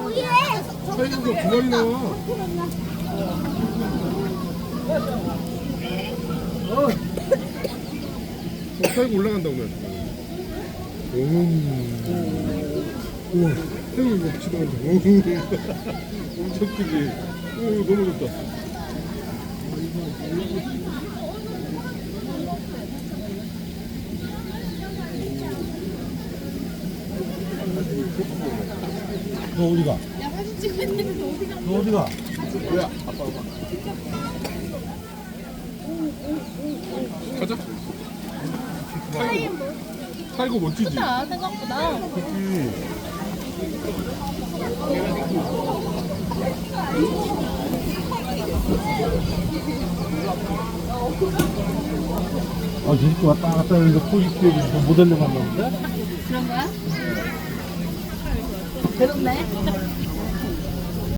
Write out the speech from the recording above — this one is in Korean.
타이거가 두 마리 나와. 어, 타이거 올라간다 오늘. 오. 우와, 타이거 이거 지나간다. 오, 엄청 크지. 오, 너무 좋다. 너 어디가? 야 사진 찍고 있는데 어디가? 너 어디가? 뭐야? 아빠 아빠. 가자. 타이거. 타이거 멋지지? 생각보다. 그치. 아, 저렇게 왔다 갔다 하는데 포지티브 모델로 만나는데? 그런 거야? 그렇네.